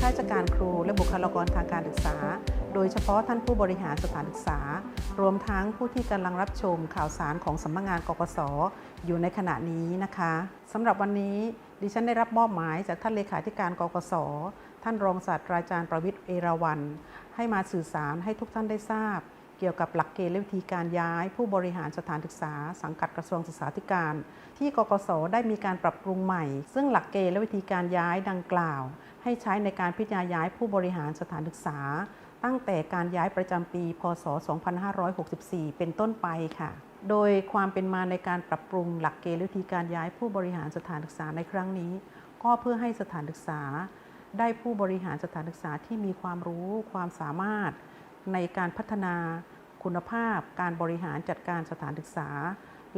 ข้าราชการครู และบุคลากรทางการศึกษา โดยเฉพาะท่านผู้บริหารสถานศึกษา รวมทั้งผู้ที่กำลังรับชมข่าวสารของสำนักงานกกศอยู่ในขณะนี้นะคะสำหรับวันนี้ดิฉันได้รับมอบหมายจากท่านเลขาธิการกกศท่านรองศาสตราจารย์ประวิทย์เอราวันให้มาสื่อสารให้ทุกท่านได้ทราบ เกี่ยวกับหลักเกณฑ์และวิธีการย้าย ผู้บริหารสถานศึกษา สังกัดกระทรวงศึกษาธิการ ที่กกสได้มีการปรับปรุงใหม่ ซึ่งหลักเกณฑ์และวิธีการย้ายดังกล่าว ให้ใช้ในการพิจารณาย้ายผู้บริหารสถานศึกษา ตั้งแต่การย้ายประจำปี พศ 2564 เป็นต้นไปค่ะ โดยความเป็นมาในการปรับปรุงหลักเกณฑ์และวิธีการย้ายผู้บริหารสถานศึกษาในครั้งนี้ ก็เพื่อให้สถานศึกษา ได้ผู้บริหารสถานศึกษาที่มีความรู้ ความสามารถ ในการพัฒนาคุณภาพ การบริหารจัดการสถานศึกษา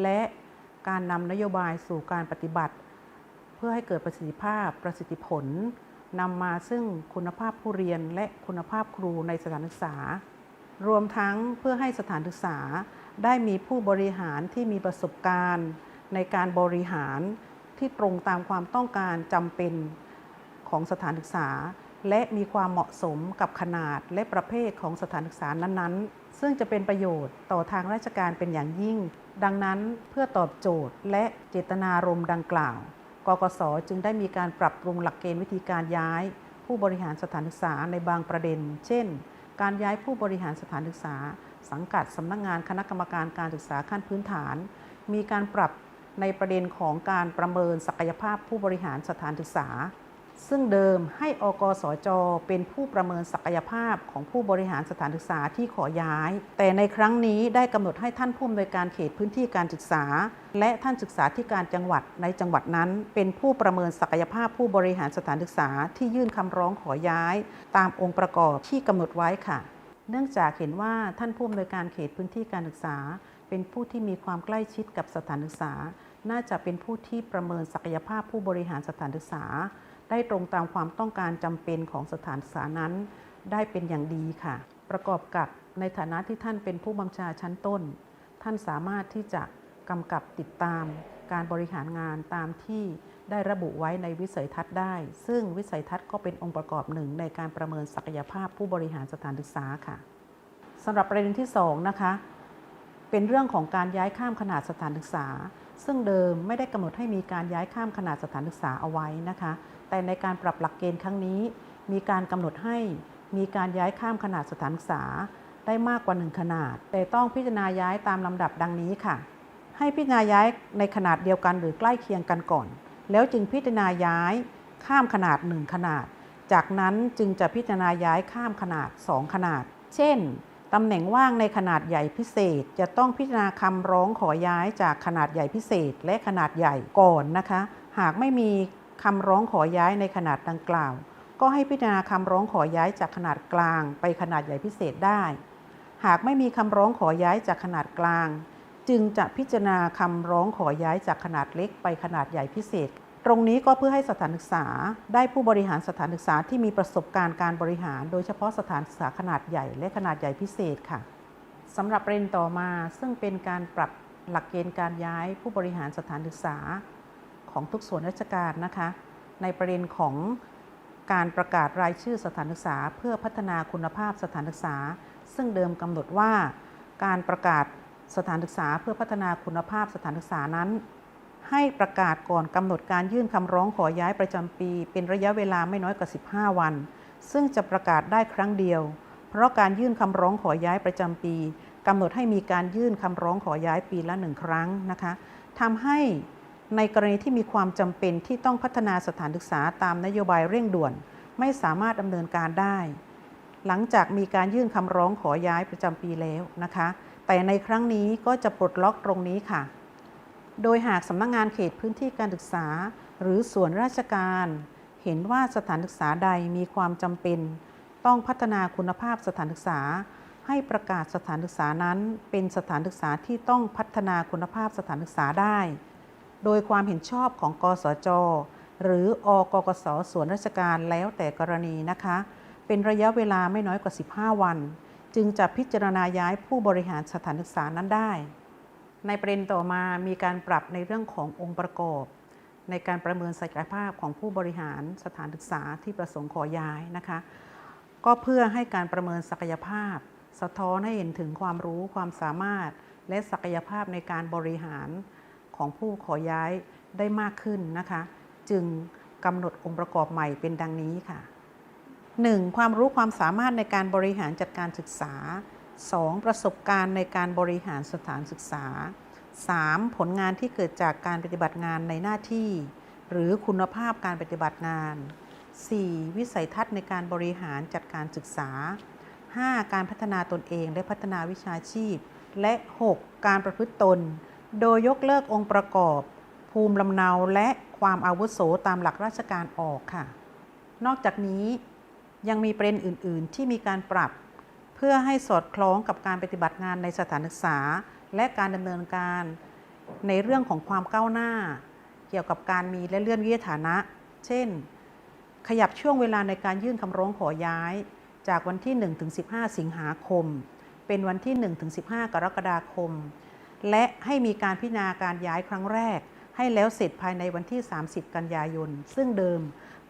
และการนำนโยบายสู่การปฏิบัติ เพื่อให้เกิดประสิทธิภาพประสิทธิผลนำมาซึ่งคุณภาพผู้เรียนและคุณภาพครูในสถานศึกษา รวมทั้งเพื่อให้สถานศึกษาได้มีผู้บริหารที่มีประสบการณ์ ในการบริหารที่ตรงตามความต้องการจำเป็นของสถานศึกษา และมีความเหมาะสมกับขนาดและประเภทของสถานศึกษานั้นๆ ซึ่งจะเป็นประโยชน์ต่อทางราชการเป็นอย่างยิ่ง ดังนั้นเพื่อตอบโจทย์และเจตนารมณ์ดังกล่าว กกสจึงได้มีการปรับปรุงหลักเกณฑ์วิธีการย้าย ผู้บริหารสถานศึกษาในบางประเด็น เช่น การย้ายผู้บริหารสถานศึกษา สังกัดสำนักงานคณะกรรมการการศึกษาขั้นพื้นฐาน มีการปรับในประเด็นของการประเมินศักยภาพผู้บริหารสถานศึกษา ซึ่งเดิมให้อกสจ เป็นผู้ประเมินศักยภาพของผู้บริหารสถานศึกษาที่ขอย้าย แต่ในครั้งนี้ได้กำหนดให้ท่านผู้อำนวยการเขตพื้นที่การศึกษา และท่านศึกษาธิการจังหวัดในจังหวัดนั้น เป็นผู้ประเมินศักยภาพผู้บริหารสถานศึกษาที่ยื่นคำร้องขอย้าย ตามองค์ประกอบที่กำหนดไว้ค่ะ เนื่องจากเห็นว่าท่านผู้อำนวยการเขตพื้นที่การศึกษา เป็นผู้ที่มีความใกล้ชิดกับสถานศึกษา น่าจะเป็นผู้ที่ประเมินศักยภาพผู้บริหารสถานศึกษา ได้ตรงตามความต้องการจำเป็นของสถานศึกษานั้น ได้เป็นอย่างดีค่ะ ประกอบกับในฐานะที่ท่านเป็นผู้บัญชาชั้นต้น ท่านสามารถที่จะกำกับติดตามการบริหารงานตามที่ได้ระบุไว้ในวิสัยทัศน์ได้ ซึ่งวิสัยทัศน์ก็เป็นองค์ประกอบหนึ่งในการประเมินศักยภาพผู้บริหารสถานศึกษาค่ะสำหรับประเด็นที่2นะคะเป็นเรื่องของการย้ายข้ามขนาดสถานศึกษา ซึ่งเดิมไม่ได้กำหนดให้มีการย้ายข้ามขนาดสถานศึกษาเอาไว้นะคะ แต่ในการปรับหลักเกณฑ์ครั้งนี้ มีการกำหนดให้มีการย้ายข้ามขนาดสถานศึกษา ได้มากกว่า 1 ขนาด แต่ต้องพิจารณาย้ายตามลำดับดังนี้ค่ะ ให้พิจารณาย้ายในขนาดเดียวกันหรือใกล้เคียงกันก่อน แล้วจึงพิจารณาย้ายข้ามขนาด 1 ขนาด จากนั้นจึงจะพิจารณาย้ายข้ามขนาด 2 ขนาด เช่น ตำแหน่งว่างในขนาดใหญ่พิเศษ จะต้องพิจารณาคำร้องขอย้ายจากขนาดใหญ่พิเศษและขนาดใหญ่ก่อนนะคะ หากไม่มีคำร้องขอย้ายในขนาดดังกล่าว ก็ให้พิจารณาคำร้องขอย้ายจากขนาดกลางไปขนาดใหญ่พิเศษได้ หากไม่มีคำร้องขอย้ายจากขนาดกลาง จึงจะพิจารณาคำร้องขอย้ายจากขนาดเล็กไปขนาดใหญ่พิเศษ ตรงนี้ก็เพื่อให้สถานศึกษาได้ผู้บริหารสถานศึกษาที่มีประสบการณ์การบริหาร โดยเฉพาะสถานศึกษาขนาดใหญ่และขนาดใหญ่พิเศษค่ะสำหรับประเด็นต่อมาซึ่งเป็นการปรับหลักเกณฑ์การย้ายผู้บริหารสถานศึกษา ของทุกส่วนราชการนะคะ ในประเด็นของการประกาศรายชื่อสถานศึกษา เพื่อพัฒนาคุณภาพสถานศึกษา ซึ่งเดิมกำหนดว่า การประกาศสถานศึกษาเพื่อพัฒนาคุณภาพสถานศึกษานั้น ให้ประกาศก่อนกำหนดการยื่นคำร้องขอย้ายประจำปี เป็นระยะเวลาไม่น้อยกว่า 15 วัน ซึ่งจะประกาศได้ครั้งเดียว เพราะการยื่นคำร้องขอย้ายประจำปีกำหนดให้มีการยื่นคำร้องขอย้ายปีละหนึ่งครั้งนะคะทำให้ในกรณีที่มีความจำเป็นที่ต้องพัฒนาสถานศึกษาตามนโยบายเร่งด่วน ไม่สามารถดำเนินการได้ หลังจากมีการยื่นคำร้องขอย้ายประจำปีแล้วนะคะ แต่ในครั้งนี้ก็จะปลดล็อกตรงนี้ค่ะ โดยหากสำนักงงานเขตพื้นที่การศึกษา หรือส่วนราชการ เห็นว่าสถานศึกษาใดมีความจำเป็น ต้องพัฒนาคุณภาพสถานศึกษา ให้ประกาศสถานศึกษานั้น เป็นสถานศึกษาที่ต้องพัฒนาคุณภาพสถานศึกษาได้ โดยความเห็นชอบของกสจ หรืออกกสส่วนราชการแล้วแต่กรณีนะคะ เป็นระยะเวลาไม่น้อยกว่า 15 วัน จึงจะพิจารณาย้ายผู้บริหารสถานศึกษานั้นได้ ในประเด็นต่อมามีการปรับในเรื่องขององค์ประกอบ ในการประเมินศักยภาพของผู้บริหารสถานศึกษาที่ประสงค์ขอย้ายนะคะ ก็เพื่อให้การประเมินศักยภาพ สะท้อนให้เห็นถึงความรู้ความสามารถ และศักยภาพในการบริหารของผู้ขอย้ายได้มากขึ้นนะคะ จึงกำหนดองค์ประกอบใหม่เป็นดังนี้ค่ะ 1. ความรู้ความสามารถในการบริหารจัดการศึกษา 2. ประสบการณ์ในการบริหารสถานศึกษา 3. ผลงานที่เกิดจากการปฏิบัติงานในหน้าที่ หรือคุณภาพการปฏิบัติงาน 4. วิสัยทัศน์ในการบริหารจัดการศึกษา 5. การพัฒนาตนเองและพัฒนาวิชาชีพ และ 6. การประพฤติตน โดยยกเลิกองค์ประกอบ ภูมิลำเนาและความอาวุโสตามหลักราชการออกค่ะ นอกจากนี้ยังมีประเด็นอื่น ๆ ที่มีการปรับ พื่อให้สอดคล้องกับการปฏิบัติงานในสถานศึกษา และการดำเนินการในเรื่องของความก้าวหน้า เกี่ยวกับการมีและเลื่อนวิฐานะ เช่น ขยับช่วงเวลาในการยื่นคำร้องขอย้าย จากวันที่ 1 ถึง 15 สิงหาคม เป็นวันที่ 1 ถึง 15 กรกฎาคม และให้มีการพิจารณาการย้ายครั้งแรก ให้แล้วเสร็จภายในวันที่ 30 กันยายน ซึ่งเดิม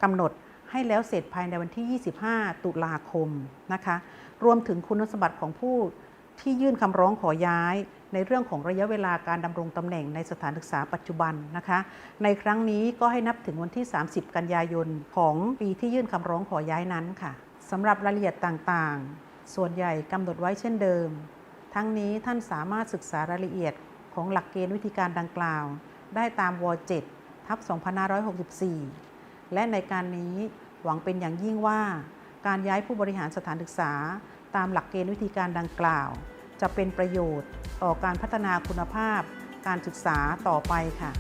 กำหนด ให้แล้วเสร็จภายในวันที่ 25 ตุลาคมนะคะ รวมถึงคุณสมบัติของผู้ที่ยื่นคำร้องขอย้าย ในเรื่องของระยะเวลาการดำรงตำแหน่งในสถานศึกษาปัจจุบันนะคะ ในครั้งนี้ก็ให้นับถึงวันที่ 30 กันยายนของปีที่ยื่นคำร้องขอย้ายนั้นค่ะสำหรับรายละเอียดต่างๆ ส่วนใหญ่กำหนดไว้เช่นเดิม ทั้งนี้ท่านสามารถศึกษารายละเอียดของหลักเกณฑ์วิธีการดังกล่าว ได้ตามว .7 ทับ2564 และในการนี้หวังเป็นอย่างยิ่งว่า การย้ายผู้บริหารสถานศึกษา ตามหลักเกณฑ์วิธีการดังกล่าว จะเป็นประโยชน์ต่อการพัฒนาคุณภาพ การศึกษาต่อไปค่ะ